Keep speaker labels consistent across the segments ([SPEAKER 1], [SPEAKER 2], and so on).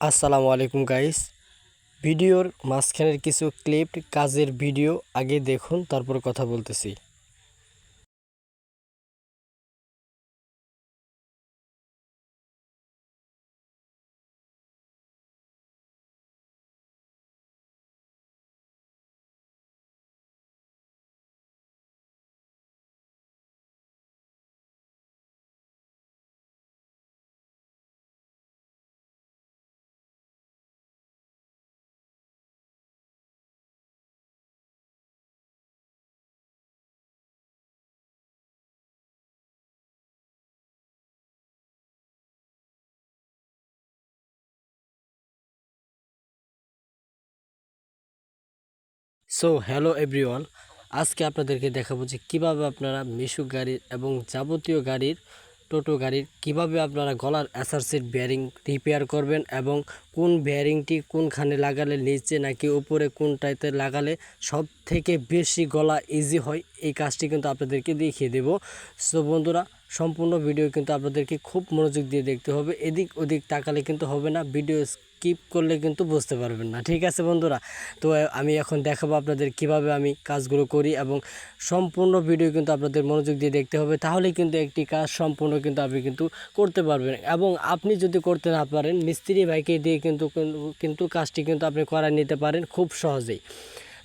[SPEAKER 1] আসসালামু আলাইকুম গাইস ভিডিওর মাঝখানের কিছু ক্লিপ কাজের ভিডিও আগে দেখুন তারপর কথা বলতেছি। সো হ্যালো এভরিওয়ান আজকে আপনাদেরকে দেখাবো যে কীভাবে আপনারা মিশুক গাড়ির এবং যাবতীয় গাড়ির, টোটো গাড়ির কীভাবে আপনারা গলার অ্যাসার সিট বেয়ারিং রিপেয়ার করবেন এবং কোন বেয়ারিংটি কোনখানে লাগালে নিচে নাকি উপরে, কোনটাতে লাগালে সব থেকে বেশি গলা ইজি হয়, এই কাজটি কিন্তু আপনাদেরকে দেখিয়ে দেব। সো বন্ধুরা, সম্পূর্ণ ভিডিও কিন্তু আপনাদেরকে খুব মনোযোগ দিয়ে দেখতে হবে। এদিক ওদিক তাকালে কিন্তু হবে না। ভিডিও স্কিপ করলে কিন্তু বুঝতে পারবেন না। ঠিক আছে বন্ধুরা? তো আমি এখন দেখাবো আপনাদের কীভাবে আমি কাজগুলো করি এবং সম্পূর্ণ ভিডিও কিন্তু আপনাদের মনোযোগ দিয়ে দেখতে হবে। তাহলে কিন্তু একটি কাজ সম্পূর্ণ কিন্তু আপনি কিন্তু করতে পারবেন এবং আপনি যদি করতে না পারেন, মিস্ত্রি ভাইকে দিয়ে কিন্তু কিন্তু কাজটি কিন্তু আপনি করা নিতে পারেন খুব সহজেই।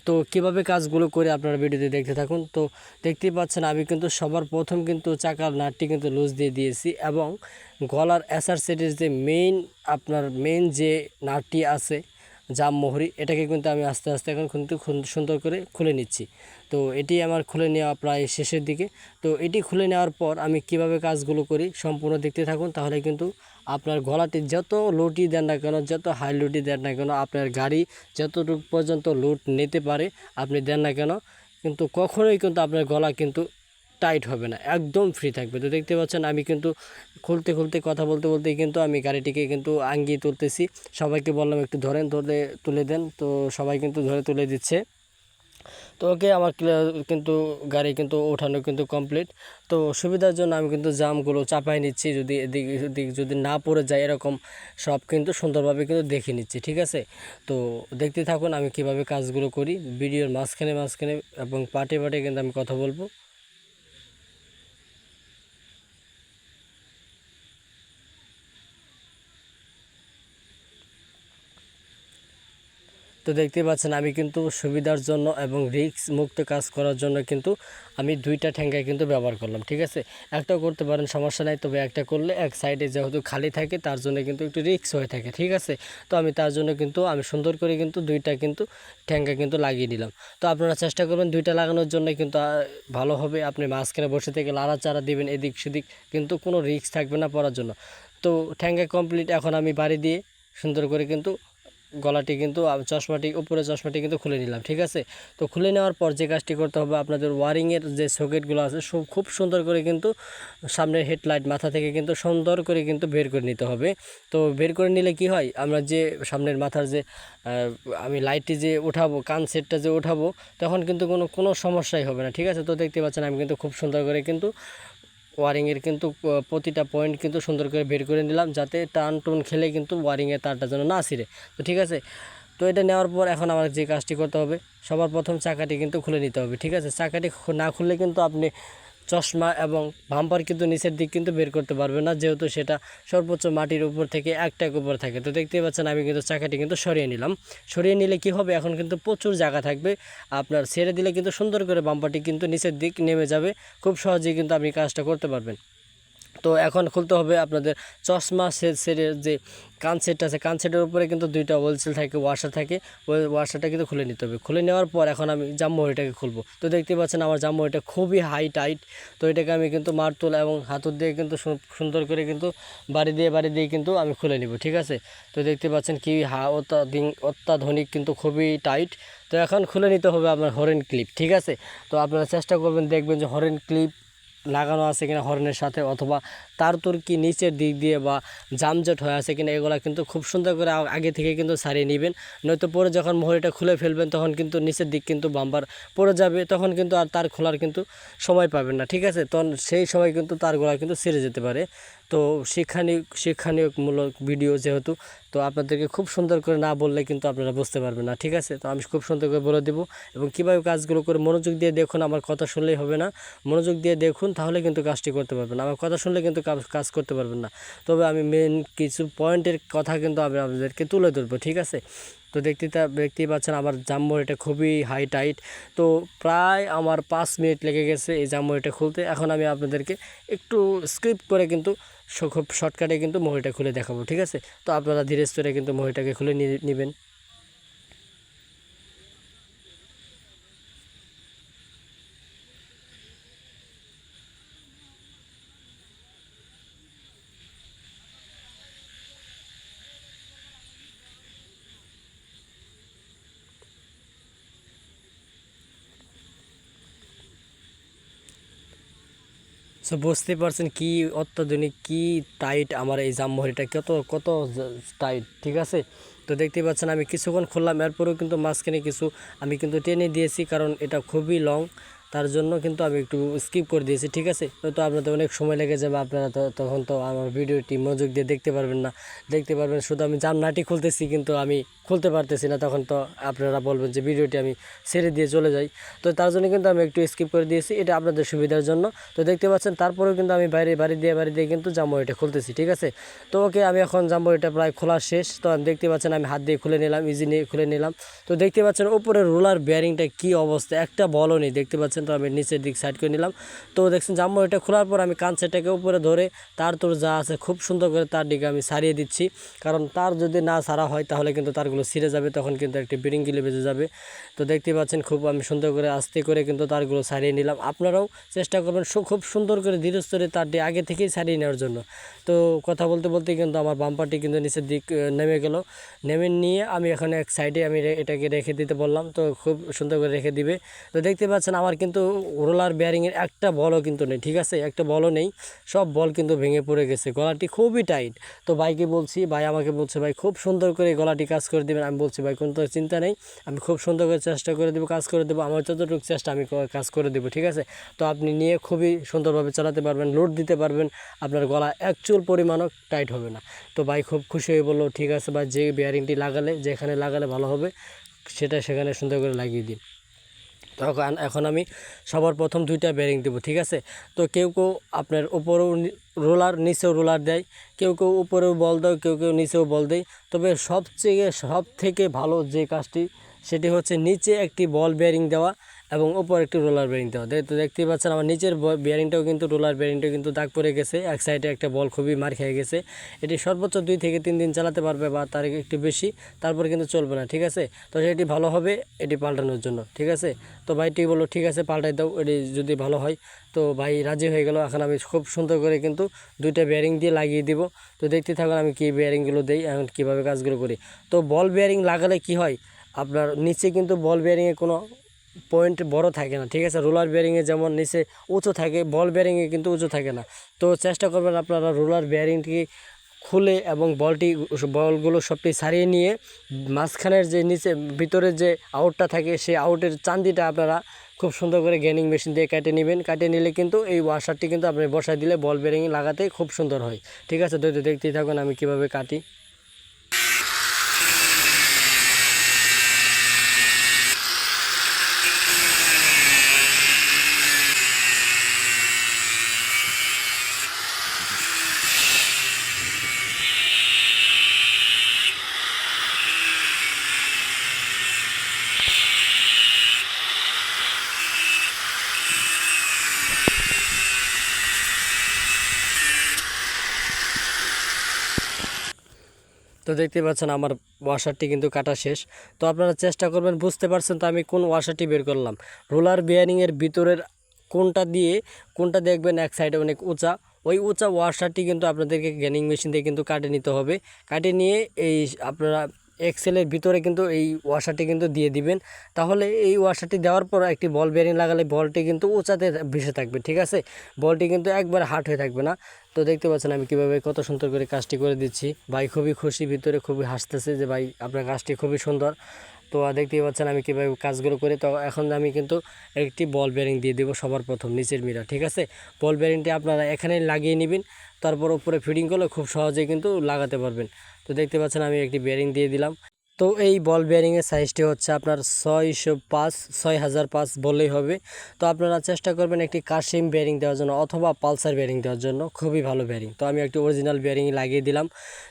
[SPEAKER 1] তো কীভাবে কাজগুলো করে আপনারা ভিডিওতে দেখতে থাকুন? তো দেখতেই পাচ্ছেন আমি কিন্তু সবার প্রথম কিন্তু চাকার নাটটি কিন্তু লুজ দিয়ে দিয়েছি এবং গলার অ্যাসার সেটের যে মেইন আপনার মেইন যে নাটটি আছে, জাম মোহরি, এটাকে কিন্তু আমি আস্তে আস্তে এখন কিন্তু সুন্দর করে খুলে নিচ্ছি। তো এটি আমার খুলে নেওয়া প্রায় শেষের দিকে। তো এটি খুলে নেওয়ার পর আমি কীভাবে কাজগুলো করি সম্পূর্ণ দেখতে থাকুন, তাহলে কিন্তু আপনার গলাটি যত লোডই দেন না কেন, যত হাই লোডই দেন না কেন, আপনার গাড়ি যতটুকু পর্যন্ত লোড নিতে পারে, আপনি দেন না কেন, কিন্তু কখনোই কিন্তু আপনার গলা কিন্তু টাইট হবে না, একদম ফ্রি থাকবে। তো দেখতে পাচ্ছেন আমি কিন্তু খুলতে খুলতে কথা বলতে বলতেই কিন্তু আমি গাড়িটিকে কিন্তু আঙ্গিয়ে তুলতেছি। সবাইকে বললাম একটু ধরেন, ধরে তুলে দেন। তো সবাই কিন্তু ধরে তুলে দিচ্ছে। তো ওকে আমার কিন্তু গাড়ি কিন্তু ওঠানো কিন্তু কমপ্লিট তো সুবিধার জন্য আমি কিন্তু জামগুলো চাপাই নিচ্ছি। যদি এদিক যদি না পড়ে যায় এরকম সব কিন্তু সুন্দরভাবে কিন্তু দেখে নিচ্ছি, ঠিক আছে? তো দেখতে থাকুন আমি কীভাবে কাজগুলো করি। ভিডিওর মাঝখানে মাঝখানে এবং পাটে পাটে কিন্তু আমি কথা বলব। তো দেখতে পাচ্ছেন, আমি কিন্তু সুবিধার জন্য এবং রিক্স মুক্ত কাজ করার জন্য কিন্তু আমি দুইটা ঠ্যাঙ্গাই কিন্তু ব্যবহার করলাম, ঠিক আছে? একটাও করতে পারেন, সমস্যা নাই, তবে একটা করলে এক সাইডে যেহেতু খালি থাকে, তার জন্য কিন্তু একটু রিক্স হয়ে থাকে, ঠিক আছে? তো আমি তার জন্য কিন্তু, আমি সুন্দর করে কিন্তু দুইটা কিন্তু ঠ্যাঙ্গা কিন্তু লাগিয়ে দিলাম। তো আপনারা চেষ্টা করবেন দুইটা লাগানোর জন্য কিন্তু ভালো হবে, আপনি মাঝখানে বসে থেকে লাড়া লাড়াচাড়া দিবেন, এদিক সেদিক কিন্তু কোনো রিক্স থাকবে না পড়ার জন্য। তো ঠ্যাঙ্গা কমপ্লিট, এখন আমি বাড়ি দিয়ে সুন্দর করে কিন্তু গলাটি কিন্তু চশমাটি উপরে চশমাটি কিন্তু খুলে নিলাম, ঠিক আছে? তো খুলে নেওয়ার পর যে কাজটি করতে হবে, আপনাদের ওয়ারিংয়ের যে সকেটগুলো আছে সব খুব সুন্দর করে কিন্তু সামনের হেডলাইট মাথা থেকে কিন্তু সুন্দর করে কিন্তু বের করে নিতে হবে। তো বের করে নিলে কি হয়, আমরা যে সামনের মাথার যে আমি লাইটটি যে উঠাবো, কান সেটটা যে উঠাবো, তখন কিন্তু কোনো কোনো সমস্যাই হবে না, ঠিক আছে? তো দেখতে পাচ্ছেন, আমি কিন্তু খুব সুন্দর করে কিন্তু ওয়ারিংয়ের কিন্তু প্রতিটা পয়েন্ট কিন্তু সুন্দর করে বের করে নিলাম যাতে টান টুন খেলে কিন্তু ওয়ারিংয়ের তারটা যেন না ছিঁড়ে। তো ঠিক আছে? তো এটা নেওয়ার পর এখন আমার যে কাজটি করতে হবে, সবার প্রথম চাকাটি কিন্তু খুলে নিতে হবে, ঠিক আছে? চাকাটি না খুললে কিন্তু আপনি চশমা এবং ভাম্পার কিন্তু নিচের দিক কিন্তু বের করতে পারবে না, যেহেতু সেটা সর্বোচ্চ মাটির উপর থেকে একটাক উপর থাকে। তো দেখতেই পাচ্ছেন, আমি কিন্তু চাকাটি কিন্তু সরিয়ে নিলাম। সরিয়ে নিলে কি হবে? এখন কিন্তু প্রচুর জায়গা থাকবে। আপনার ছেড়ে দিলে কিন্তু সুন্দর করে বাম্পারটি কিন্তু নিচের দিক নেমে যাবে। খুব সহজেই কিন্তু আপনি কাজটা করতে পারবেন। তো এখন খুলতে হবে আপনাদের চশমা সেটের যে কান সেট আছে, কান সেটের উপরে কিন্তু দুইটা হোলসেল থাকে ওয়াশার থাকে। ওই ওয়াশারটা কিন্তু খুলে নিতে হবে। খুলে নেওয়ার পর এখন আমি জাম্মুড়িটাকে খুলবো। তো দেখতে পাচ্ছেন আমার জাম্মুড়িটা খুবই হাই টাইট তো এটাকে আমি কিন্তু মারতুল এবং হাতুর দিয়ে কিন্তু সুন্দর করে কিন্তু বাড়ি দিয়ে বাড়ি দিয়ে কিন্তু আমি খুলে নিব, ঠিক আছে? তো দেখতে পাচ্ছেন কি হা, অত্যাধিক, অত্যাধুনিক কিন্তু খুবই টাইট তো এখন খুলে নিতে হবে আপনার হরেন ক্লিপ ঠিক আছে? তো আপনারা চেষ্টা করবেন, দেখবেন যে হরেন ক্লিপ লাগানো আছে কিনা হর্নের সাথে অথবা তার তোর কি নিচের দিক দিয়ে বা জামজট হয়ে আছে কিনা এগুলো কিন্তু খুব সুন্দর করে আগে থেকে কিন্তু সারিয়ে নেবেন। নয়তো পরে যখন মোহরিটা খুলে ফেলবেন তখন কিন্তু নিচের দিক কিন্তু বাম্বার পড়ে যাবে, তখন কিন্তু আর তার খোলার কিন্তু সময় পাবেন না, ঠিক আছে? তখন সেই সময় কিন্তু তার তারগুলা কিন্তু ছেড়ে যেতে পারে। তো শিক্ষানীয় শিক্ষানীয়মূলক ভিডিও যেহেতু, তো আপনাদেরকে খুব সুন্দর করে না বললে কিন্তু আপনারা বুঝতে পারবেন না, ঠিক আছে? তো আমি খুব সুন্দর করে বলে দেবো এবং কীভাবে কাজগুলো করে মনোযোগ দিয়ে দেখুন, আমার কথা শুনলেই হবে না। মনোযোগ দিয়ে দেখুন, তাহলে কিন্তু কাজটি করতে পারবেন। আমার কথা শুনলে কিন্তু কাজ- করতে পারবেন না। তবে আমি মেন কিছু পয়েন্টের কথা কিন্তু আমি আপনাদেরকে তুলে ধরবো, ঠিক আছে? তো দেখতে দেখতেই পাচ্ছেন আমার জাম্বরিটা খুবই হাই টাইট তো প্রায় আমার পাঁচ মিনিট লেগে গেছে এই জাম্বরিটা খুলতে। এখন আমি আপনাদেরকে একটু স্ক্রিপ্ট করে কিন্তু খুব শর্টকাটে কিন্তু মহিটা খুলে দেখাবো, ঠিক আছে? তো আপনারা ধীরে স্থিরে কিন্তু মহিটাকে খুলে নেবেন। সো বুঝতে পারছেন কি অত্যাধুনিক, কি টাইট আমার এই জামমহরিটা কত কত টাইট ঠিক আছে? তো দেখতে পাচ্ছেন আমি কিছুক্ষণ খুললাম, এরপরেও কিন্তু মাঝখানে কিছু আমি কিন্তু টেনে দিয়েছি কারণ এটা খুবই লং তার জন্য কিন্তু আমি একটু স্কিপ করে দিয়েছি, ঠিক আছে? তো আপনাদের অনেক সময় লেগে যাবে, আপনারা তখন তো আমার ভিডিওটি মনোযোগ দিয়ে দেখতে পারবেন না। দেখতে পারবেন, শুধু আমি জামনাটি খুলতেছি, কিন্তু আমি খুলতে পারতেছি না, তখন তো আপনারা বলবেন যে ভিডিওটি আমি ছেড়ে দিয়ে চলে যাই। তো তার জন্য কিন্তু আমি একটু স্কিপ করে দিয়েছি, এটা আপনাদের সুবিধার জন্য। তো দেখতে পাচ্ছেন, তারপরেও কিন্তু আমি বাইরে, বাড়ি দিয়ে বাড়ি দিয়ে কিন্তু জাম্বরিটা খুলতেছি, ঠিক আছে? তো ওকে আমি এখন জাম্বরিটা প্রায় খোলা শেষ। তো দেখতে পাচ্ছেন, আমি হাত দিয়ে খুলে নিলাম ইজি নিয়ে খুলে নিলাম। তো দেখতে পাচ্ছেন উপরে রোলার বেয়ারিংটা কি অবস্থা, একটা বলও নেই। দেখতে পাচ্ছেন তো আমি নিচের দিক সাইড করে নিলাম। তো দেখছেন জাম্বরিটা খোলার পর আমি কাঁচেটাকে উপরে ধরে তার তোর যা আছে খুব সুন্দর করে তার দিকে আমি সারিয়ে দিচ্ছি। কারণ তার যদি না সারা হয়, তাহলে কিন্তু তারগুলো ছিঁড়ে যাবে, তখন কিন্তু একটি বিরিঙ্গিলি বেজে যাবে। তো দেখতে পাচ্ছেন, খুব আমি সুন্দর করে আস্তে করে কিন্তু তারগুলো সারিয়ে নিলাম। আপনারাও চেষ্টা করবেন খুব সুন্দর করে ধীরে স্থিরে তারটি আগে থেকেই সারিয়ে নেওয়ার জন্য। তো কথা বলতে বলতে কিন্তু আমার বাম্পারটি কিন্তু নিচের দিক নেমে গেল। নেমে নিয়ে আমি এখানে এক সাইডে আমি এটাকে রেখে দিতে বললাম। তো খুব সুন্দর করে রেখে দিবে। তো দেখতে পাচ্ছেন, আমার কিন্তু রোলার বেয়ারিংয়ের একটা বলও কিন্তু নেই, ঠিক আছে? একটা বলও নেই। সব বল কিন্তু ভেঙে পড়ে গেছে। গলাটি খুবই টাইট। তো ভাইকে বলছি, ভাই আমাকে বলছে, ভাই, খুব সুন্দর করে গলাটি কাজ করে দেবেন, আমি বলছি, ভাই, কোনো তো চিন্তা নেই, আমি খুব সুন্দর করে চেষ্টা করে দেবো, কাজ করে দেবো, আমার যতটুকু চেষ্টা আমি কাজ করে দেবো, ঠিক আছে? তো আপনি নিয়ে খুবই সুন্দরভাবে চালাতে পারবেন লোড দিতে পারবেন, আপনার গলা অ্যাকচুয়াল পরিমাণও টাইট হবে না। তো ভাই খুব খুশি হয়ে বলল, ঠিক আছে বা যে বেয়ারিংটি লাগালে, যেখানে লাগালে ভালো হবে, সেটা সেখানে সুন্দর করে লাগিয়ে দিন। তখন এখন আমি সবার প্রথম দুইটা বেয়ারিং দেবো, ঠিক আছে? তো কেউ কেউ আপনার উপরেও রোলার, নিচেও রোলার দেয়, কেউ কেউ উপরেও বল দেয়, কেউ কেউ নিচেও বল দেয়। তবে সবচেয়ে সব থেকে ভালো যে কাজটি, সেটি হচ্ছে নিচে একটি বল বেয়ারিং দেওয়া। এবং উপর একটি রোলার বেয়ারিং দেওয়া। তো দেখতেই পাচ্ছেন আমার নিচের বেয়ারিংটাও কিন্তু রোলার বেয়ারিংটাও কিন্তু দাগ পড়ে গেছে। এক সাইডে একটা বল খুবই মার খেয়ে গেছে। এটি সর্বোচ্চ দুই থেকে তিন দিন চালাতে পারবে বা তার একটু বেশি, তারপর কিন্তু চলবে না, ঠিক আছে? তো সেটি ভালো হবে, এটি পাল্টানোর জন্য, ঠিক আছে? তো ভাইটি বলল, ঠিক আছে, পাল্টাই দাও, এটি যদি ভালো হয়। তো ভাই রাজি হয়ে গেল। এখন আমি খুব সুন্দর করে কিন্তু দুইটা বেয়ারিং দিয়ে লাগিয়ে দিব। তো দেখতে থাকুন আমি কী বেয়ারিংগুলো দিই, এখন কীভাবে কাজগুলো করি। তো বল বেয়ারিং লাগালে কি হয়? আপনার নিচে কিন্তু বল বেয়ারিংয়ে কোনো পয়েন্ট বড় থাকে না, ঠিক আছে? রোলার বেয়ারিংয়ে যেমন নিচে উঁচু থাকে বল বেয়ারিংয়ে কিন্তু উঁচু থাকে না। তো চেষ্টা করবেন আপনারা রোলার বেয়ারিংটি খুলে এবং বলটি বলগুলো সবটি সারিয়ে নিয়ে মাঝখানের যে নিচে ভিতরের যে আউটটা থাকে, সেই আউটের চান্দিটা আপনারা খুব সুন্দর করে গেনিং মেশিন দিয়ে কেটে নেবেন। কেটে নিলে কিন্তু এই ওয়াশারটি কিন্তু আপনি বসায় দিলে বল বেয়ারিং লাগাতে খুব সুন্দর হয়। ঠিক আছে? তো দেখতেই থাকুন আমি কীভাবে কাটি। তো দেখতে পাচ্ছেন আমার ওয়াশারটি কিন্তু কাটা শেষ। তো আপনারা চেষ্টা করবেন, বুঝতে পারছেন তো আমি কোন ওয়াশারটি বের করলাম। রোলার বিয়ারিংয়ের ভিতরের কোনটা দিয়ে, কোনটা দেখবেন এক সাইডে অনেক উঁচা। ওই উঁচা ওয়াশারটি কিন্তু আপনাদেরকে গেনিং মেশিন দিয়ে কিন্তু কাটে নিতে হবে। কাটে নিয়ে এই আপনারা এক্সেলের ভিতরে কিন্তু এই ওয়াশারটি কিন্তু দিয়ে দিবেন। তাহলে এই ওয়াশারটি দেওয়ার পর একটি বল বেয়ারিং লাগালে বলটি কিন্তু উঁচাতে ভেসে থাকবে, ঠিক আছে? বলটি কিন্তু একবার হার্ড হয়ে থাকবে না। তো দেখতে পাচ্ছেন আমি কীভাবে কত সুন্দর করে কাজটি করে দিচ্ছি। ভাই খুবই খুশি, ভিতরে খুবই হাসতেছে যে ভাই আপনার কাজটি খুবই সুন্দর। তো দেখতেই পাচ্ছেন আমি কীভাবে কাজগুলো করি। তো এখন আমি কিন্তু একটি বল বেয়ারিং দিয়ে দেবো সবার প্রথম নিচের মিরা ঠিক আছে? বল বেয়ারিংটি আপনারা এখানে লাগিয়ে নেবেন, তারপর উপরে ফিটিং করলে খুব সহজেই কিন্তু লাগাতে পারবেন। তো দেখতে পাচ্ছেন আমি একটি বেয়ারিং দিয়ে দিলাম। তো এই বল বেয়ারিংয়ের সাইজটি হচ্ছে আপনার ছয়শো পাঁচ ছয় হাজার পাঁচ বললেই হবে। তো আপনারা চেষ্টা করবেন একটি কাশিম বেয়ারিং দেওয়ার জন্য অথবা পালসার বেয়ারিং দেওয়ার জন্য। খুবই ভালো বেয়ারিং তো আমি একটি অরিজিনাল বেয়ারিং লাগিয়ে দিলাম।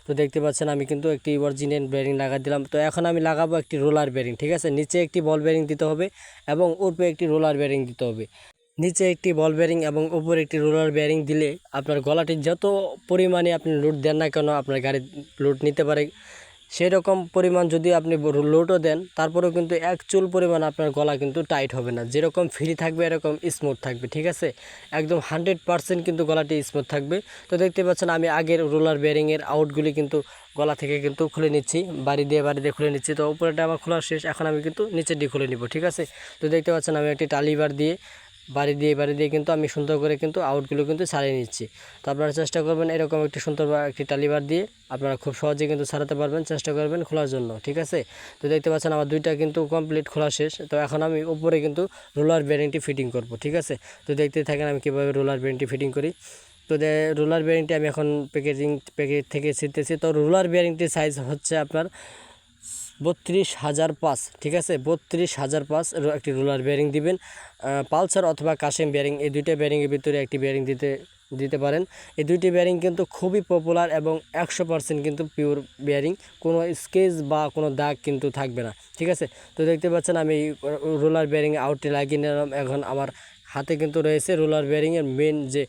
[SPEAKER 1] তো দেখতে পাচ্ছেন আমি কিন্তু একটি অরিজিনাল বেয়ারিং লাগিয়ে দিলাম। তো এখন আমি লাগাবো একটি রোলার বেয়ারিং ঠিক আছে? নিচে একটি বল বেয়ারিং দিতে হবে এবং উপরে একটি রোলার বেয়ারিং দিতে হবে। নিচে একটি বল বেয়ারিং এবং উপরে একটি রোলার বেয়ারিং দিলে আপনার গলাটি যত পরিমাণে আপনি লোড দেন না কেন আপনার গাড়ি লোড নিতে পারে। সেই রকম পরিমাণ যদি আপনি লোডও দেন, তারপরেও কিন্তু এক চুল পরিমাণ আপনার গলা কিন্তু টাইট হবে না। যেরকম ফ্রি থাকবে, এরকম স্মুথ থাকবে, ঠিক আছে? একদম হান্ড্রেড পারসেন্ট কিন্তু গলাটি স্মুথ থাকবে। তো দেখতে পাচ্ছেন, আমি আগের রোলার বেয়ারিংয়ের আউটগুলি কিন্তু গলা থেকে কিন্তু খুলে নিচ্ছি, বাড়ি দিয়ে বাড়ি দিয়ে খুলে নিচ্ছি। তো উপরেটা আমার খোলা শেষ, এখন আমি কিন্তু নিচের দিয়ে খুলে নিব, ঠিক আছে? তো দেখতে পাচ্ছেন, আমি একটি টালিবার দিয়ে বাড়ি দিয়ে বাড়ি দিয়ে কিন্তু আমি সুন্দর করে কিন্তু আউটগুলো কিন্তু সারিয়ে নিচ্ছি। তো আপনারা চেষ্টা করবেন এরকম একটি সুন্দর একটি টালিবার দিয়ে আপনারা খুব সহজে কিন্তু সারাতে পারবেন, চেষ্টা করবেন খোলার জন্য, ঠিক আছে? তো দেখতে পাচ্ছেন আমার দুইটা কিন্তু কমপ্লিট খোলা শেষ। তো এখন আমি উপরে কিন্তু রোলার বেয়ারিংটি ফিটিং করব, ঠিক আছে? তো দেখতে থাকেন আমি কীভাবে রোলার বেয়ারিংটি ফিটিং করি। তো রোলার বেয়ারিংটি আমি এখন প্যাকেজিং প্যাকেট থেকে ছিটতেছি। তো রোলার বেয়ারিংটির সাইজ হচ্ছে আপনার বত্রিশ হাজার পাঁচ, ঠিক আছে? বত্রিশ হাজার পাঁচ একটি রোলার বেয়ারিং দিবেন। পালসার অথবা কাশেম বেয়ারিং এই দুইটা বেয়ারিংয়ের ভিতরে একটি বেয়ারিং দিতে দিতে পারেন। এই দুইটি বেয়ারিং কিন্তু খুবই পপুলার এবং একশো পার্সেন্ট কিন্তু পিওর বেয়ারিং কোনো স্কেচ বা কোনো দাগ কিন্তু থাকবে না, ঠিক আছে? তো দেখতে পাচ্ছেন আমি রোলার বেয়ারিং আউটে লাগিয়ে নিলাম। এখন আমার হাতে কিন্তু রয়েছে রোলার বেয়ারিংয়ের মেন যে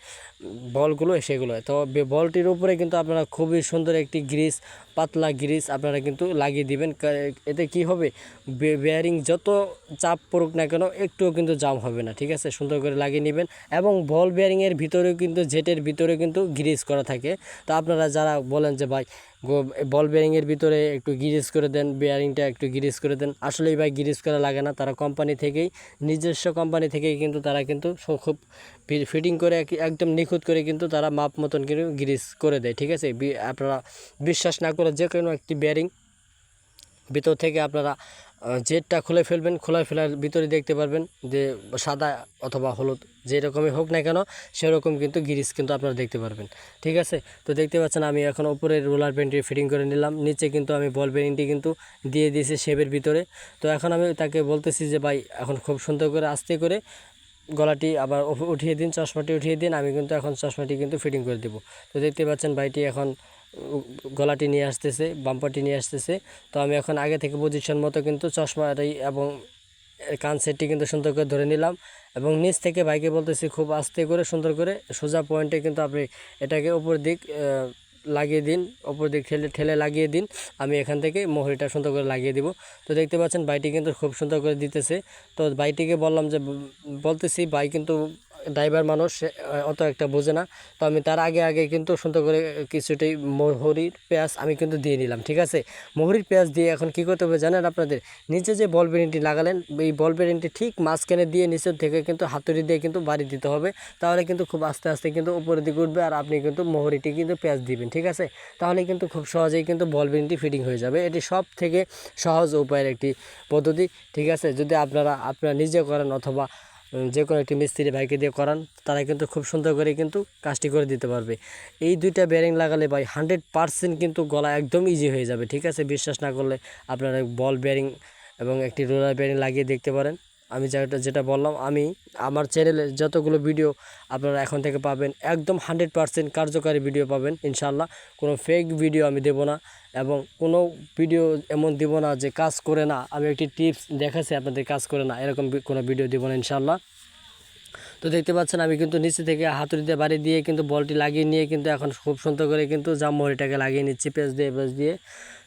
[SPEAKER 1] বলগুলো, সেগুলো। তো বলটির উপরে কিন্তু আপনারা খুবই সুন্দর একটি গ্রিস, পাতলা গ্রিস আপনারা কিন্তু লাগিয়ে দিবেন। এতে কি হবে? বেয়ারিং যত চাপ পড়ুক না কেন, একটুও কিন্তু জাম হবে না, ঠিক আছে? সুন্দর করে লাগিয়ে নেবেন। এবং বল বেয়ারিংয়ের ভিতরেও কিন্তু, জেটের ভিতরে কিন্তু গ্রিস করা থাকে। তো আপনারা যারা বলেন যে, ভাই বল বেয়ারিংয়ের ভিতরে একটু গিরিজ করে দেন বেয়ারিংটা একটু গিরিজ করে দেন। আসলে এই ভাই গিরিজ করা লাগে না, তারা কোম্পানি থেকেই, নিজস্ব কোম্পানি থেকেই কিন্তু তারা কিন্তু খুব ফিটিং করে একদম নিখুঁত করে কিন্তু তারা মাপ মতন কিন্তু গিরিজ করে দেয়, ঠিক আছে? আপনারা বিশ্বাস না করে যে কোনো একটি বেয়ারিং ভিতর থেকে আপনারা জেটটা খুলে ফেলবেন খোলা ফেলার ভিতরে দেখতে পারবেন যে সাদা অথবা হলুদ যে রকমই হোক না কেন, সেরকম কিন্তু গিরিস কিন্তু আপনারা দেখতে পারবেন। ঠিক আছে? তো দেখতে পাচ্ছেন আমি এখন উপরে রোলার পেন্টটি ফিটিং করে নিলাম। নিচে কিন্তু আমি বল বেরিংটি কিন্তু দিয়ে দিয়েছি শেপের ভিতরে। তো এখন আমি তাকে বলতেছি যে, ভাই, এখন খুব সুন্দর করে আস্তে করে গলাটি আবার উঠিয়ে দিন, চশমাটি উঠিয়ে দিন। আমি কিন্তু এখন চশমাটি কিন্তু ফিটিং করে দেবো। তো দেখতে পাচ্ছেন ভাইটি এখন গলাটি নিয়ে আসতেছে, বাম্পারটি নিয়ে আসতেছে। তো আমি এখন আগে থেকে পজিশন মতো কিন্তু চশমাটি এবং কান সেটটি কিন্তু সুন্দর করে ধরে নিলাম এবং নিচ থেকে বাইকে বলতেছি, খুব আস্তে করে, সুন্দর করে সোজা পয়েন্টে কিন্তু আপনি এটাকে ওপর দিক লাগিয়ে দিন ওপর দিক ঠেলে ঠেলে লাগিয়ে দিন। আমি এখান থেকে মোহরিটা সুন্দর করে লাগিয়ে দিব। তো দেখতে পাচ্ছেন বাইটি কিন্তু খুব সুন্দর করে দিতেছে। তো বাইটিকে বললাম যে, বলতেছি বাই কিন্তু ড্রাইভার মানুষ অত একটা বোঝে না। তো আমি তার আগে আগে কিন্তু সুন্দর করে কিছুটাই মোহরির পেঁয়াজ আমি কিন্তু দিয়ে নিলাম, ঠিক আছে? মোহরির পেঁয়াজ দিয়ে এখন কি করতে হবে জানেন আপনাদের? নিচে যে বল বেরিংটি লাগালেন, এই বল বেরিংটি ঠিক মাঝখানে দিয়ে নিচের থেকে কিন্তু হাতুড়ি দিয়ে কিন্তু বাড়ি দিতে হবে। তাহলে কিন্তু খুব আস্তে আস্তে কিন্তু উপরের দিকে উঠবে আর আপনি কিন্তু মোহরিটি কিন্তু পেঁয়াজ দিবেন, ঠিক আছে? তাহলে কিন্তু খুব সহজেই কিন্তু বল বেরিংটি ফিটিং হয়ে যাবে। এটি সব থেকে সহজ উপায়ের একটি পদ্ধতি, ঠিক আছে? যদি আপনারা আপনারা নিজে করেন অথবা যে কোনো একটি মিস্ত্রি ভাইকে দিয়ে করান, তারা কিন্তু খুব সুন্দর করে কিন্তু কাজটি করে দিতে পারবে। এই দুইটা বেয়ারিং লাগালে ভাই হান্ড্রেড পারসেন্ট কিন্তু গলা একদম ইজি হয়ে যাবে, ঠিক আছে? বিশ্বাস না করলে আপনারা বল বেয়ারিং এবং একটি রোলার বেয়ারিং লাগিয়ে দেখতে পারেন। আমি যেটা যেটা বললাম, আমি আমার চ্যানেলে যতগুলো ভিডিও আপনারা এখন থেকে পাবেন, একদম হান্ড্রেড পারসেন্ট কার্যকারী ভিডিও পাবেন ইনশাল্লাহ কোনো ফেক ভিডিও আমি দেব না এবং কোনো ভিডিও এমন দিব না যে কাজ করে না। আমি একটি টিপস দেখাচ্ছি, আপনাদের কাজ করে না, এরকম কোনো ভিডিও দেবো না ইনশাল্লাহ তো দেখতে পাচ্ছেন, আমি কিন্তু নিচে থেকে হাতুড়ি দিয়ে, বাড়ি দিয়ে কিন্তু বলটি লাগিয়ে নিয়ে কিন্তু এখন খুব সুন্দর করে কিন্তু জামমহরিটাকে লাগিয়ে নিচ্ছি পেঁচ দিয়ে পেঁচ দিয়ে।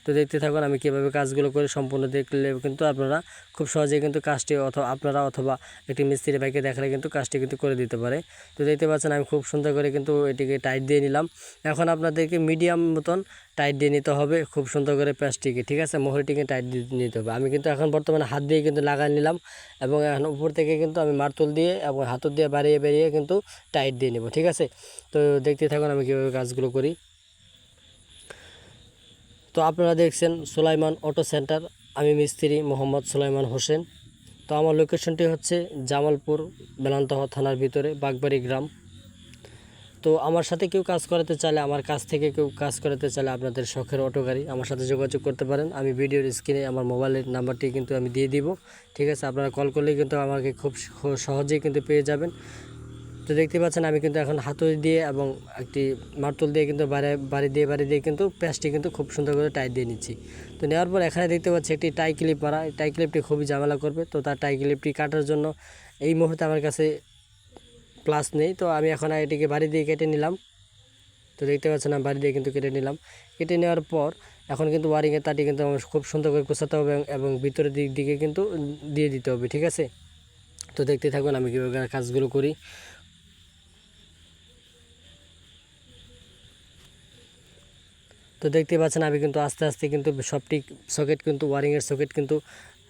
[SPEAKER 1] তো দেখতে থাকুন আমি কীভাবে কাজগুলো করে সম্পূর্ণ দেখলে কিন্তু আপনারা খুব সহজেই কিন্তু কাজটি অথবা আপনারা অথবা একটি মিস্ত্রি ভাইকে দেখালে কিন্তু কাজটি কিন্তু করে দিতে পারে। তো দেখতে পাচ্ছেন আমি খুব সুন্দর করে কিন্তু এটিকে টাইট দিয়ে নিলাম। এখন আপনাদেরকে মিডিয়াম মতন টাইট দিয়ে নিতে হবে, খুব সুন্দর করে প্যাঁচটিকে ঠিক আছে? মোহরিটিকে টাইট দিয়ে নিতে হবে। আমি কিন্তু এখন বর্তমানে হাত দিয়ে কিন্তু লাগাই নিলাম এবং এখন উপর থেকে কিন্তু আমি মারতুল দিয়ে এবং হাতুর দিয়ে বাড়িয়ে বাড়িয়ে কিন্তু টাইট দিয়ে নেব, ঠিক আছে? তো দেখতে থাকুন আমি কীভাবে কাজগুলো করি। তো আপনারা দেখছেন সুলাইমান অটো সেন্টার। আমি মিস্ত্রি মোহাম্মদ সুলাইমান হোসেন। তো আমার লোকেশনটি হচ্ছে জামালপুর বেলান্তহ থানার ভিতরে বাগবাড়ি গ্রাম। তো আমার সাথে কেউ কাজ করাতে চাইলে, আমার কাছ থেকে কেউ কাজ করাতে চাইলে আপনাদের শখের অটো গাড়ি আমার সাথে যোগাযোগ করতে পারেন। আমি ভিডিওর স্ক্রিনে আমার মোবাইলের নাম্বারটি কিন্তু আমি দিয়ে দিব। ঠিক আছে, আপনারা কল করলেই কিন্তু আমাকে খুব সহজেই কিন্তু পেয়ে যাবেন। তো দেখতে পাচ্ছেন, আমি কিন্তু এখন হাতুড়ি দিয়ে এবং একটি মার্তল দিয়ে কিন্তু বাড়ি বাড়ি দিয়ে বাড়ি দিয়ে কিন্তু প্যাচটি কিন্তু খুব সুন্দর করে টাই দিয়ে নিচ্ছি। তো নেওয়ার পর এখানে দেখতে পাচ্ছি একটি টাই ক্লিপ মারা, টাই ক্লিপটি খুবই ঝামেলা করবে, তো তার টাই ক্লিপটি কাটার জন্য এই মুহূর্তে আমার কাছে প্লাস নেই, তো আমি এখন এটিকে বাড়ি দিয়ে কেটে নিলাম। তো দেখতে পাচ্ছেন, আমি বাড়ি দিয়ে কিন্তু কেটে নিলাম। কেটে নেওয়ার পর এখন কিন্তু ওয়ারিংয়ের তারটি কিন্তু আমার খুব সুন্দর করে গোছাতে হবে এবং- ভিতরের দিক দিকে কিন্তু দিয়ে দিতে হবে, ঠিক আছে? তো দেখতে থাকবেন আমি কীভাবে কাজগুলো করি। তো দেখতে পাচ্ছেন আমি কিন্তু আস্তে আস্তে কিন্তু সবটি সকেট কিন্তু ওয়ারিংয়ের সকেট কিন্তু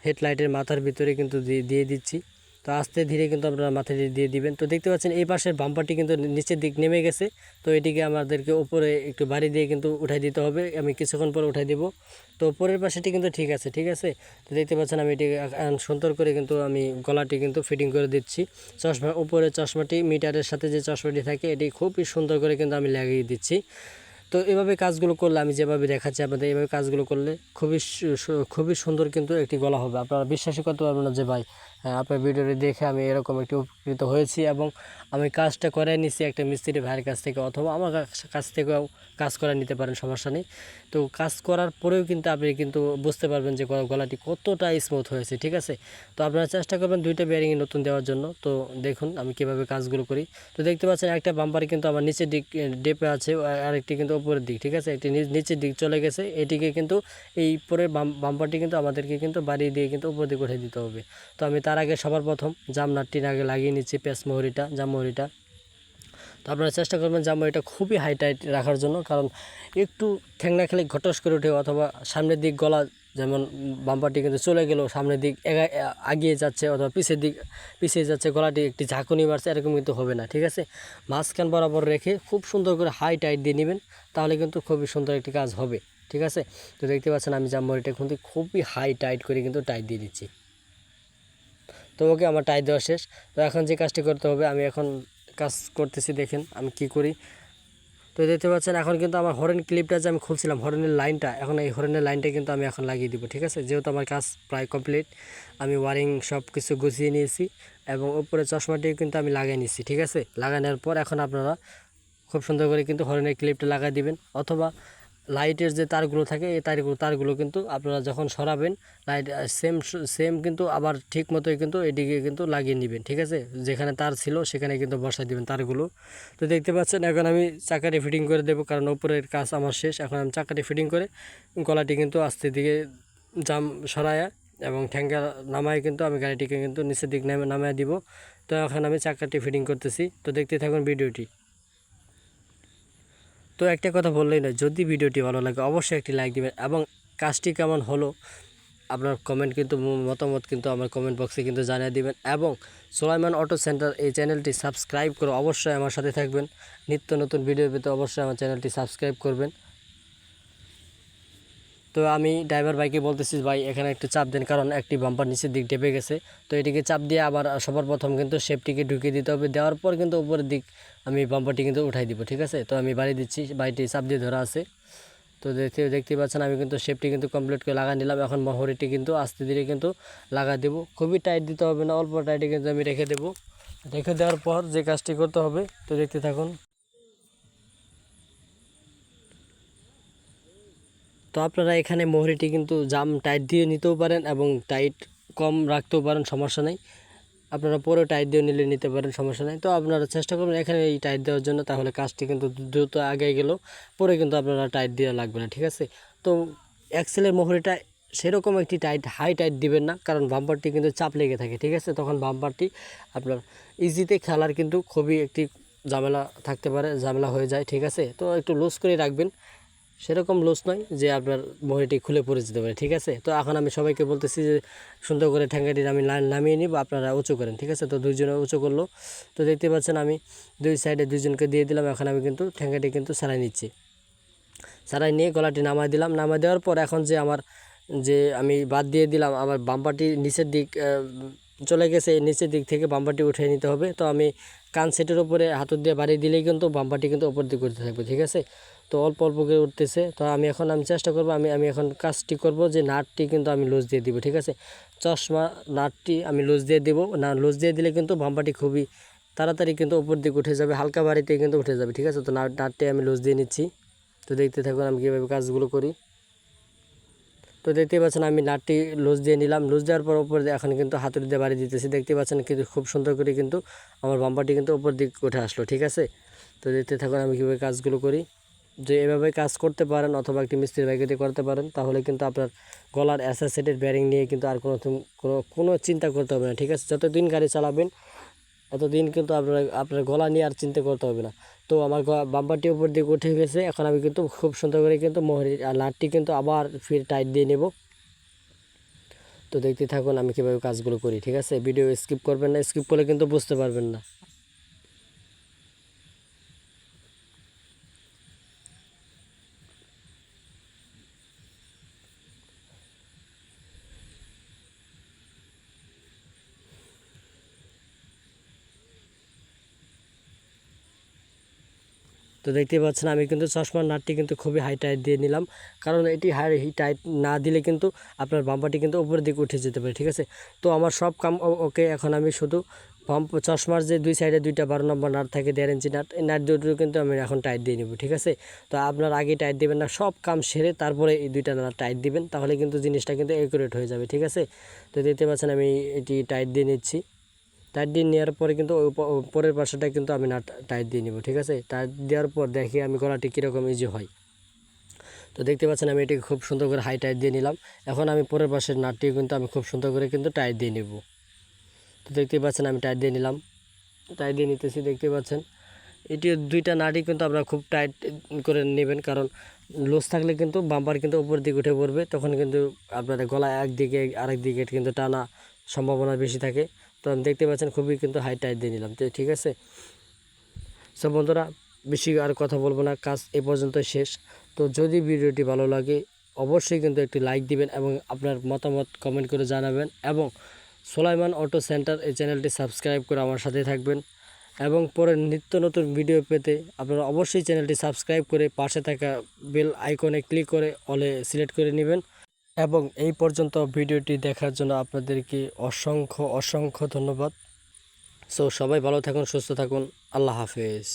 [SPEAKER 1] হেডলাইটের মাথার ভিতরে কিন্তু দিয়ে দিচ্ছি। তো আস্তে ধীরে কিন্তু আপনারা মাথায় দিয়ে- দিবেন। তো দেখতে পাচ্ছেন এই পাশের বাম্পারটি কিন্তু নিচের দিক নেমে গেছে। তো এটিকে আমাদেরকে উপরে একটু বাড়ি দিয়ে কিন্তু উঠাই দিতে হবে। আমি কিছুক্ষণ পরে উঠাই দিব। তো উপরের পাশেটি কিন্তু ঠিক আছে ঠিক আছে? তো দেখতে পাচ্ছেন আমি এটি সুন্দর করে কিন্তু আমি গলাটি কিন্তু ফিটিং করে দিচ্ছি। চশমা উপরে চশমাটি মিটারের সাথে যে চশমাটি থাকে, এটি খুবই সুন্দর করে কিন্তু আমি লাগিয়ে দিচ্ছি। তো এভাবে কাজগুলো করলে আমি যেভাবে দেখাচ্ছি আপনাদের এইভাবে কাজগুলো করলে খুবই খুবই সুন্দর কিন্তু একটি গলা হবে। আপনারা বিশ্বাসই করতে পারবেন না যে, ভাই আপনার ভিডিওটি দেখে আমি এরকম একটি উপকৃত হয়েছি এবং আমি কাজটা করে নিছি একটা মিস্ত্রি ভাইয়ের কাছ থেকে অথবা আমার কাছ- থেকেও কাজ করে নিতে পারেন, সমস্যা নেই। তো কাজ করার পরেও কিন্তু আপনি কিন্তু বুঝতে পারবেন যে, গলা- গলাটি কতটা স্মুথ হয়েছে, ঠিক আছে? তো আপনারা চেষ্টা করবেন দুইটা বেয়ারিং নতুন দেওয়ার জন্য। তো দেখুন আমি কীভাবে কাজগুলো করি। তো দেখতে পাচ্ছেন একটা বাম্পার কিন্তু আমার নিচের দিক ডেপে আছে আরেকটি কিন্তু উপরের দিক, ঠিক আছে? এটি নিচের দিক চলে গেছে। এটিকে কিন্তু এই পরে বাম- বাম্পারটি কিন্তু আমাদেরকে কিন্তু বাড়িয়ে দিয়ে কিন্তু উপর দিকে উঠে দিতে হবে। তো আমি তার আগে সবার প্রথম জামনাটটির আগে লাগিয়ে নিচ্ছি পেঁচ জাম জামমোহরিটা। তো আপনারা চেষ্টা করবেন জামমোহরিটা খুবই হাইটাইট রাখার জন্য, কারণ একটু ঠ্যাংনা খেলে ঘটস করে ওঠে অথবা সামনের দিক গলা যেমন বাম্পারটি কিন্তু চলে গেল, সামনের দিক আগিয়ে যাচ্ছে অথবা পিছের দিক পিছিয়ে যাচ্ছে গলাটি একটি ঝাঁকুনি মারছে, এরকম কিন্তু হবে না, ঠিক আছে? মাঝখান বরাবর রেখে খুব সুন্দর করে হাই টাইট দিয়ে নেবেন, তাহলে কিন্তু খুবই সুন্দর একটি কাজ হবে, ঠিক আছে? তো দেখতে পাচ্ছেন আমি জামমরিটা কিন্তু খুবই হাই টাইট করে কিন্তু টাইট দিয়ে দিচ্ছি। তো ওকে আমার টাইট দেওয়া শেষ। তো এখন যে কাজটি করতে হবে, আমি এখন কাজ করতেছি, দেখেন আমি কি করি। তো দেখতে পাচ্ছেন, এখন কিন্তু আমার হরেন ক্লিপটা যে আমি খুলছিলাম হরেনের লাইনটা, এখন এই হরেনের লাইনটা কিন্তু আমি এখন লাগিয়ে দিব, ঠিক আছে? যেহেতু আমার কাজ প্রায় কমপ্লিট আমি ওয়ারিং সব কিছু গুছিয়ে নিয়েছি এবং উপরে চশমাটিও কিন্তু আমি লাগিয়ে নিয়েছি, ঠিক আছে? লাগানোর পর এখন আপনারা খুব সুন্দর করে কিন্তু হরেনের ক্লিপটা লাগাই দিবেন, অথবা লাইটের যে তারগুলো থাকে, এই তারগুলো তারগুলো কিন্তু আপনারা যখন সরাবেন, লাইট সেম সেম কিন্তু আবার ঠিক মতোই কিন্তু এদিকে কিন্তু লাগিয়ে নেবেন, ঠিক আছে? যেখানে তার ছিল, সেখানে কিন্তু বসাই দিবেন তারগুলো। তো দেখতে পাচ্ছেন, এখন আমি চাকাটি ফিটিং করে দেবো, কারণ উপরের কাজ আমার শেষ। এখন আমি চাকাটি ফিটিং করে গলাটি কিন্তু আস্তে দিকে জাম, সরায়া এবং ঠ্যাঙ্গা নামায় কিন্তু আমি গাড়িটিকে কিন্তু নিচের দিক নামে, নামায় দিব। তো এখন আমি চাকাটি ফিটিং করতেছি। তো দেখতে থাকুন ভিডিওটি। তো একটা কথা বললেই না যদি ভিডিওটি ভালো লাগে অবশ্যই একটি লাইক দেবেন এবং কাজটি কেমন হলো আপনার কমেন্ট কিন্তু মতামত কিন্তু আমার কমেন্ট বক্সে কিন্তু জানিয়ে দিবেন এবং সোলাইমান অটো সেন্টার এই চ্যানেলটি সাবস্ক্রাইব করে অবশ্যই আমার সাথে থাকবেন। নিত্য নতুন ভিডিও পেতে অবশ্যই আমার চ্যানেলটি সাবস্ক্রাইব করবেন। তো আমি ড্রাইভার ভাইকে বলতেছি, ভাই, এখানে একটু চাপ দেন, কারণ একটি বাম্পার নিচের দিক ডেপে গেছে। তো এটিকে চাপ দিয়ে আবার সবার প্রথম কিন্তু শেপটিকে ঢুকিয়ে দিতে হবে। দেওয়ার পর কিন্তু উপরের দিক আমি বাম্পারটি কিন্তু উঠাই দিব, ঠিক আছে? তো আমি বাড়ি দিচ্ছি, বাড়িটি চাপ দিয়ে ধরা আছে। তো দেখতে দেখতে পাচ্ছেন, আমি কিন্তু শেপটি কিন্তু কমপ্লিট করে লাগা নিলাম। এখন মহরিটি কিন্তু আস্তে ধীরে কিন্তু লাগা দেবো। খুবই টাইট দিতে হবে না, অল্প টাইটে কিন্তু আমি রেখে দেবো। রেখে দেওয়ার পর যে কাজটি করতে হবে, তো দেখতে থাকুন। তো আপনারা এখানে মোহরিটি কিন্তু জাম টাইট দিয়ে নিতেও পারেন এবং টাইট কম রাখতেও পারেন, সমস্যা নেই। আপনারা পরে টাইট দিয়ে নিলে নিতে পারেন, সমস্যা নেই। তো আপনারা চেষ্টা করবেন এখানে এই টাইট দেওয়ার জন্য, তাহলে কাজটি কিন্তু দ্রুত আগে গেল। পরে কিন্তু আপনারা টাইট দেওয়া লাগবে না, ঠিক আছে? তো এক্সেলের মোহরিটা সেরকম একটি টাইট, হাই টাইট দিবেন না, কারণ বাম্পারটি কিন্তু চাপ লেগে থাকে, ঠিক আছে? তখন বাম্পারটি আপনার ইজিতে খেলার কিন্তু খুবই একটি ঝামেলা থাকতে পারে, ঝামেলা হয়ে যায়, ঠিক আছে? তো একটু লুজ করে রাখবেন। সেরকম লুজ নয় যে আপনার মহিটি খুলে পড়ে যেতে পারে, ঠিক আছে? তো এখন আমি সবাইকে বলতেছি যে সুন্দর করে ঠ্যাঙ্গাটি আমি নামিয়ে নিব, আপনারা উঁচু করেন, ঠিক আছে? তো দুইজনে উঁচু করল। তো দেখতে পাচ্ছেন আমি দুই সাইডে দুইজনকে দিয়ে দিলাম, এখন আমি কিন্তু ঠ্যাঙ্গাটি কিন্তু সারাই নিচ্ছি। সারাই নিয়ে গলাটি নামাই দিলাম, নামাই দেওয়ার পর এখন যে আমার যে আমি বাদ দিয়ে দিলাম, আমার বাম্পারটি নিচের দিক চলে গেছে, নিচের দিক থেকে বাম্পারটি উঠিয়ে নিতে হবে। তো আমি কান সেটের উপরে হাতুর দিয়ে বাড়ি দিলেই কিন্তু বাম্পারটি কিন্তু ওপর দিকে উঠতে থাকবে, ঠিক আছে? তো অল্প অল্প করে উঠতেছে। তো আমি এখন, আমি চেষ্টা করব, আমি আমি এখন কাজটি করব যে নাটটি কিন্তু আমি লুজ দিয়ে দিব, ঠিক আছে? চশমা নাটটি আমি লুজ দিয়ে দিব। না, লুজ দিয়ে দিলে কিন্তু বাম্পারটি খুবই তাড়াতাড়ি কিন্তু ওপর দিকে উঠে যাবে, হালকা বাড়িতে কিন্তু উঠে যাবে, ঠিক আছে? তো নাট নাটটি আমি লুজ দিয়ে নিচ্ছি। তো দেখতে থাকুন আমি কীভাবে কাজগুলো করি। তো দেখতে পাচ্ছেন আমি নাটটি লুজ দিয়ে নিলাম। লুজ দেওয়ার পর দিয়ে এখন কিন্তু হাতুড়ি দিয়ে বাড়ি দিতেছি। দেখতে পাচ্ছেন কিন্তু খুব সুন্দর করে কিন্তু আমার বাম্পারটি কিন্তু উপর দিক উঠে আসলো, ঠিক আছে? তো দেখতে থাকুন আমি কীভাবে কাজগুলো করি। যে এভাবে কাজ করতে পারেন অথবা একটি মিস্ত্রি বাইকে দিয়ে করতে পারেন, তাহলে কিন্তু আপনার গলার অ্যাসাসেটের ব্যারিং নিয়ে কিন্তু আর কোনো কোনো কোনো চিন্তা করতে হবে না, ঠিক আছে? যতদিন গাড়ি চালাবেন এতদিন কিন্তু আপনার আপনার গলা নিয়ে আর চিন্তা করতে হবে না। তো আমার বাম্পারটি উপর দিকে উঠে গেছে। এখন আমি কিন্তু খুব সুন্দর করে কিন্তু মোহরি আর নাটটি কিন্তু আবার ফির টাইট দিয়ে নেব। তো দেখতে থাকুন আমি কীভাবে কাজগুলো করি, ঠিক আছে? ভিডিও স্কিপ করবেন না স্কিপ করলে কিন্তু বুঝতে পারবেন না। তো দেখতে পাচ্ছেন, আমি কিন্তু চশমার নাটটি কিন্তু খুবই হাই টাইট দিয়ে নিলাম। কারণ এটি হাই টাইট না দিলে কিন্তু আপনার বাম্পারটি কিন্তু উপরের দিকে উঠে যেতে পারে, ঠিক আছে? তো আমার সব কাম ওকে এখন আমি শুধু পাম্প চশমার যে দুই সাইডে দুইটা বারো নম্বর নাট থাকে, দেড় ইঞ্চি নাট, এই নাট দুটো কিন্তু আমি এখন টাইট দিয়ে নিব, ঠিক আছে? তো আপনার আগে টাইট দিবেন না, সব কাম সেরে তারপরে এই দুইটা নাট টাইট দিবেন, তাহলে কিন্তু জিনিসটা কিন্তু একুরেট হয়ে যাবে, ঠিক আছে? তো দেখতে পাচ্ছেন, আমি এটি টাইট দিয়ে নিচ্ছি। টাইট দিয়ে নেওয়ার পরে কিন্তু উপরের পাশটা কিন্তু আমি নাট টাইট দিয়ে নিব, ঠিক আছে? টাইট দেওয়ার পর দেখি আমি গলাটি কীরকম ইজি হয়। তো দেখতে পাচ্ছেন আমি এটি খুব সুন্দর করে হাই টাইট দিয়ে নিলাম। এখন আমি পরের পাশের নাটটি কিন্তু আমি খুব সুন্দর করে কিন্তু টাইট দিয়ে নিব। তো দেখতে পাচ্ছেন আমি টাইট দিয়ে নিলাম। টাইট দিয়ে নিতেছি, দেখতে পাচ্ছেন। এটি দুইটা নাটই কিন্তু আপনারা খুব টাইট করে নেবেন, কারণ লুজ থাকলে কিন্তু বাম্পার কিন্তু উপর দিকে উঠে পড়বে। তখন কিন্তু আপনাদের গলা একদিকে আরেক দিকে কিন্তু টানা সম্ভাবনা বেশি থাকে। তো দেখতে পাচ্ছেন খুবই কিন্তু হাই টাইট দিয়ে নিলাম। তো ঠিক আছে? সব বন্ধুরা, বেশি আর কথা বলব না, কাজ এ পর্যন্ত শেষ। তো যদি ভিডিওটি ভালো লাগে, অবশ্যই কিন্তু একটি লাইক দিবেন এবং আপনার মতামত কমেন্ট করে জানাবেন এবং সোলাইমান অটো সেন্টার এই চ্যানেলটি সাবস্ক্রাইব করে আমার সাথে থাকবেন। এবং পরে নিত্য নতুন ভিডিও পেতে আপনারা অবশ্যই চ্যানেলটি সাবস্ক্রাইব করে পাশে থাকা বেল আইকনে ক্লিক করে অলে সিলেক্ট করে নেবেন। এবং এই পর্যন্ত ভিডিওটি দেখার জন্য আপনাদেরকে অসংখ্য অসংখ্য ধন্যবাদ। সো সবাই ভালো থাকুন, সুস্থ থাকুন। আল্লাহ হাফেজ।